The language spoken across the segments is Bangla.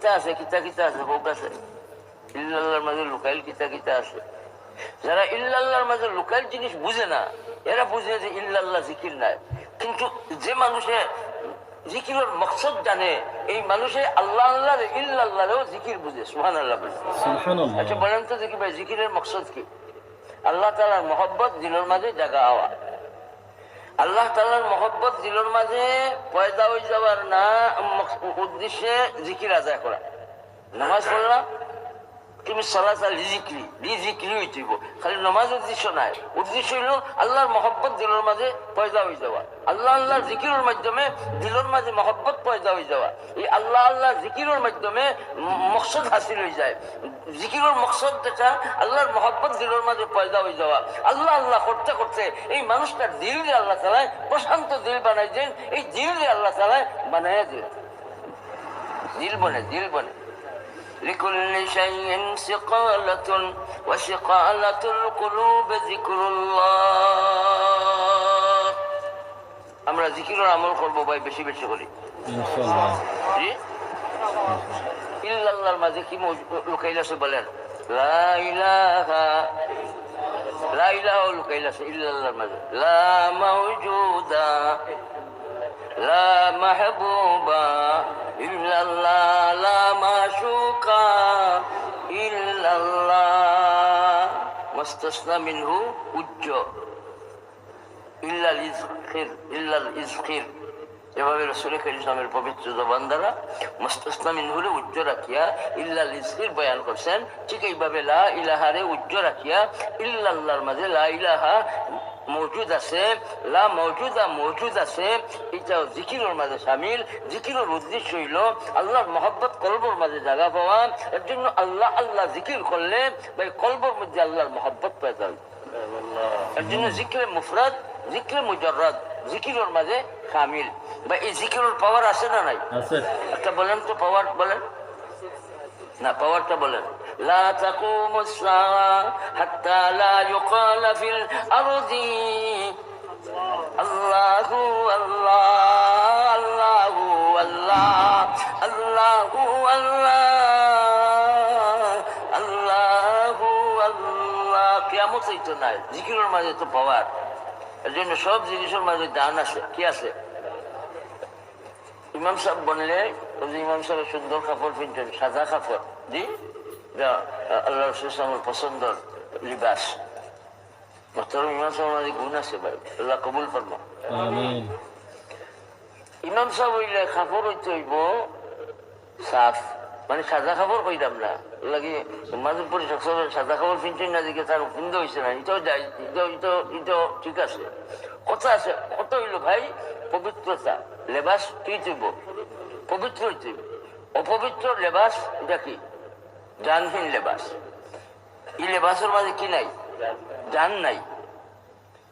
কিতা আছে কিতা কিতা আছে হোক আছে ইল্লাল্লাহর মাঝে লুকাইল কিতা কিতা আছে যারা ইল্লাল্লাহর মাঝে লুকাইল জিনিস বুঝে না এরা বুঝে যে ইল্লাল্লাহ জিকির নাই কিন্তু যে মানুষে জিকিরের মকসদ জানে এই মানুষে আল্লাহ আল্লাহ ইল্লাল্লাহরেও জিকির বুঝে সুহান আল্লাহ আচ্ছা বলেন তো দেখি ভাই জিকিরের মকসদ কি আল্লাহ তালার মহব্বত দিলের মাঝে জাগা হওয়া আল্লাহ তালার মহব্বত দিলের মাঝে পয়দা হয়ে যাওয়ার না উদ্দেশ্যে জিকির আদায় করা। নামাজ পড়লাম তুমি সালাসা লিজিক্রি লিজিক্রি হইতেইব খালি নমাজ উদ্দেশ্য নাই। উদ্দেশ্য হইল আল্লাহর মহব্বত দিলের মাঝে পয়দা হয়ে যাওয়া। আল্লাহ আল্লাহ জিকিরের মাধ্যমে দিলের মাঝে মহব্বত পয়দা হয়ে যাওয়া। এই আল্লাহ আল্লাহ জিকিরের মাধ্যমে মকসদ হাসিল হয়ে যায়। জিকিরের মকসদ যেটা আল্লাহর মহব্বত দিলের মাঝে পয়দা হয়ে যাওয়া। আল্লাহ আল্লাহ করতে করতে এই মানুষটার দিল দিয়ে আল্লাহ তালায় প্রশান্ত দিল বানাই দেন এই দিল দিয়ে আল্লাহ তালায় বানাই দেন দিল বনে দিল বনে। لكل شيء سقالة وسقالة القلوب ذكر الله আমরা জিকিরের আমল করবো ভাই বেশি বেশি করি ইনশাআল্লাহ জি ইল্লাল্লাহর মাঝে কি মৌজ- লুকাইল আছে বলেন লা ইলাহা লা ইলাহা লুকাইল আছে ইল্লাল্লাহর মাঝে লা মাওজুদা লা মাহবুবা ইল্লাল্লাহ, লা মাশুকা ইল্লাল্লাহ। মুস্তাসনা মিনহু উজ্জ ইল্লাল ইজখির ইল্লাল ইজখির। এভাবে রসুল ইসলামের পবিত্র জবান দ্বারা মুস্তাসনা মিনহুরে উজ্জ রাখিয়া ইল্লাল ইজখির বয়ান করছেন। ঠিক এইভাবে লা ইলাহারে উজ্জ রাখিয়া ইল্লাল্লাহর মাঝে লা ইলাহা মজুদ আছে লা মজুদা মজুদ আছে। এটাও জিকিরের মাঝে সামিল। জিকিরের উদ্দেশ্য হইল আল্লাহর মহব্বত কলবর মাঝে জায়গা পাওয়া। এর জন্য আল্লাহ আল্লাহ জিকির করলে ভাই কলবর মধ্যে আল্লাহর মহব্বত পেয়ে যাবে এর জন্য জিক্রে মুফরাদ জিক্রে মুজররদ জিকিরের মাঝে শামিল বা এই জিকিরের পাওয়ার আছে না নাই? আছে। একটা বলেন তো পাওয়ার বলেন। না পাওয়ারটা বলেন। لا تقوم الساعة حتى لا يقال في الأرض الله الله الله الله الله الله الله الله কেমন তো নাই জিকিরের মাঝে তো পাওয়ার এর জন্য সব জিনিসের মাঝে দান আছে কি আছে ইমাম সাহেব বললে ওই যে ইমাম সাহেব সুন্দর কাপড় পিনতেন সাদা কাপড় জি আল্লাহ রসুলের পছন্দর লিবাস মোহতরম ইমাম সাহেব আমাদের গুণ আছে ভাই আল্লাহ কবুল করব ইমাম সাহেব হইলে কাপড় হইতে হইব সাফ মানে সাদা কাপড় কইতাম না লাগে মাঝে পরে সাদা কাপড় পিনতেন না দিকে তার পিন্ধ হয়েছে না এটাও যাই এটাও এটাও ঠিক আছে কথা আছে কত হইল ভাই পবিত্রতা লেবাস কি তুইব পবিত্র হইতে অপবিত্র লেবাস এটা কি জানহীন লেবাস। এই লেবাসের মাঝে কি নাই? জান নাই।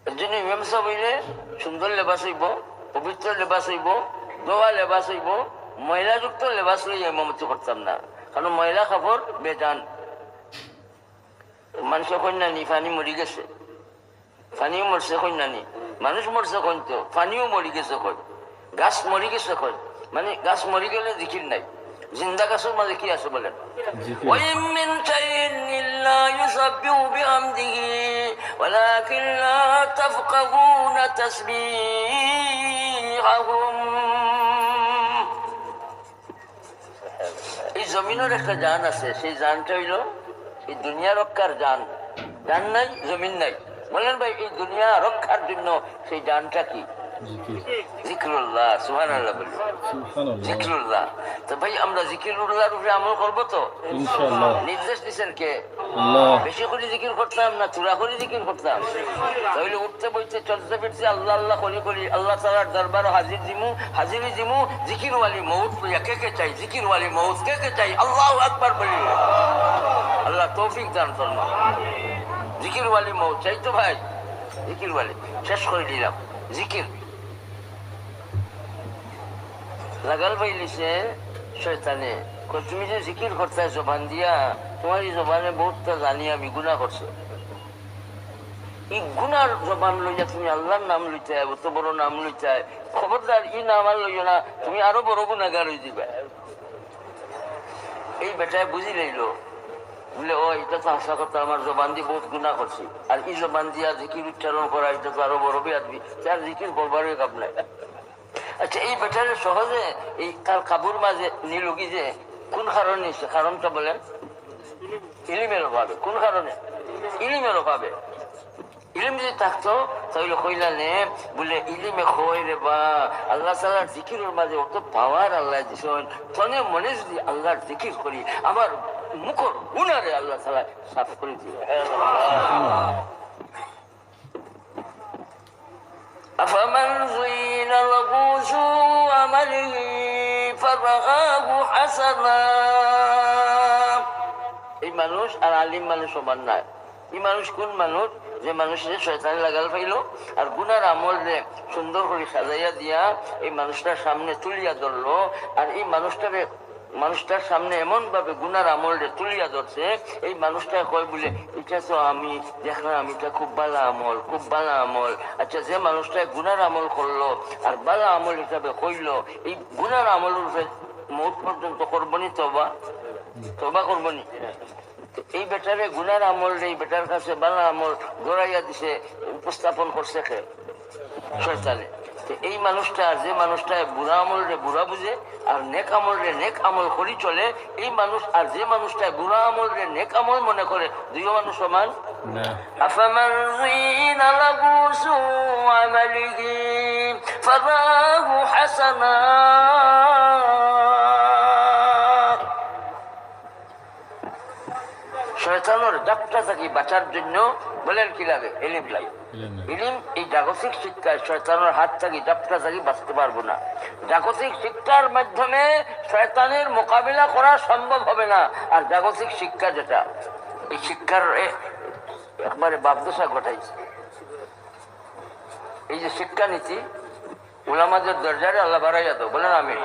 এর জন্য ইমাম সাহেব হইলে সুন্দর লেবাস হইব, পবিত্র লেবাস হইব, দোয়া লেবাস হইব, ময়লাযুক্ত লেবাস লই ইমামতি করতাম না। কারণ ময়লা কাপড় বেজান। মানুষ কন্যানি, ফানি মরি গেছে। ফানিও মরছে কন্যানি। মানুষ মরছে কইন তো, ফানিও মরি গেছে কই গাছ মরি গেছে কই মানে গাছ মরি গেলে জিকির নাই। জিন্দা গাছের মাঝে কি আছে বলেন জিকির وإن من شيء إلا يسبح بحمده ولكن لا تفقهون تسبيحهم এই জমিনের একটা জান আছে সেই জানটা হইল এই দুনিয়া রক্ষার জান জান নাই জমিন নাই বলেন ভাই এই দুনিয়া রক্ষার জন্য সেই জানটা কি জিকির জিক্রুল্লাহ সুহান বলি জিক্রুল্লাহ। তো ভাই আমরা জিকিরুল্লাহর উপরে আমল করব তো? ইনশাআল্লাহ। নির্দেশ দিচ্ছেন কে? বেশি করে জিকির করতাম না চূড়া করে জিকির করতাম? তাহলে উঠতে বইতে চলতে ফিরতে আল্লাহ আল্লাহ করি করি আল্লাহ দরবার হাজির দিমু হাজিরি দিমু জিকির ওয়ালি কে কে চাই? জিকির ওয়ালি মৌত কে কে চাই? আল্লাহ আকবার বলি। আল্লাহ তৌফিক দান ফরমা জিকির ওয়ালি চাই তো ভাই? জিকির ওয়ালি শেষ করে দিলাম। জিকির। লাগাল ভাই লিছে শয়তানে তুমি যে জিকির করতে জবান দিয়া, তোমার এই জবানে বহুতটা জানি আমি গুণা করছ। এই গুনার জবান লইয়া তুমি আল্লাহর নাম লইতে বড় নাম লইতে খবরদার ই নাম আর না, তুমি আরও বড় গুণাগার হয়ে এই বেটায় বুঝি বলে, ও এটা তো আশা করতে আমার জবান দিয়ে বহুত গুণা করছি। আর এই জবান দিয়া জিকির উচ্চারণ করা এটা তো আরও বড় বিয়াদবি। তার জিকির করবারই কাপ নাই। আচ্ছা এই ব্যাটারে সহজে এই তার কাবুর মাঝে নিলুগি যে কোন কারণে নিচ্ছে কারণটা বলেন। ইলিমের অভাবে কোন কারণে? ইলিমের অভাবে। ইলিম যদি থাকতো তাহলে কইলা নে বলে ইলিমে খোয় রে বা আল্লাহ তালার জিকিরের মাঝে অত পাওয়ার আল্লাহ দিছেন। তনে মনে যদি আল্লাহর জিকির করি আমার মুখর গুণারে আল্লাহ তালা সাফ করে দিল আফামান سوء عمله فرآه حسنا এই মানুষ আর আলিম মানুষ সমান নয় এই মানুষ কোন মানুষ যে মানুষের শয়তানি লাগাল পাইল আর গুনার আমল রে সুন্দর করে সাজাইয়া দিয়া এই মানুষটার সামনে তুলিয়া ধরলো আর এই মানুষটারে মানুষটার সামনে এমন ভাবে গুনার আমল রে তুলিয়া ধরছে, এই মানুষটা কয় বলে, এটা তো আমি, দেখলাম এটা খুব ভালো আমল, খুব ভালো আমল। আচ্ছা যে মানুষটা গুনার আমল করল আর ভালো আমল হিসাবে কইলো, এই গুনার আমল মৌত পর্যন্ত করবনি তবা তবা করবনি এই বেটারে গুনার আমল, এই বেটার কাছে ভালো আমল গড়াইয়া দিছে, উপস্থাপন করছে খে শয়তানে। তো এই মানুষটা যে মানুষটা বুড়া আমল রে বুড়া বুঝে আর নেক আমল রে নেক আমল করি চলে এই মানুষ আর যে মানুষটা বুড়া আমল রে নেক আমল মনে করে দুইও মানুষ সমান না أفمن زين له سوء عمله فراه حسنا শয়তানোর ডাক্তার থাকি বাঁচার জন্য বলেন কি লাগে? এলিম লাগে ইলিম এই জাগতিক শিক্ষায় শয়তানের হাত থাকি ডাক্তার থাকি বাঁচতে পারব না। জাগতিক শিক্ষার মাধ্যমে শয়তানের মোকাবিলা করা সম্ভব হবে না। আর জাগতিক শিক্ষা যেটা এই শিক্ষার একবারে বাপদশা ঘটাইছে। এই যে শিক্ষানীতি ওলামাদের দরজারে আল্লাহ বাড়াইয়া দাও বলেন আমি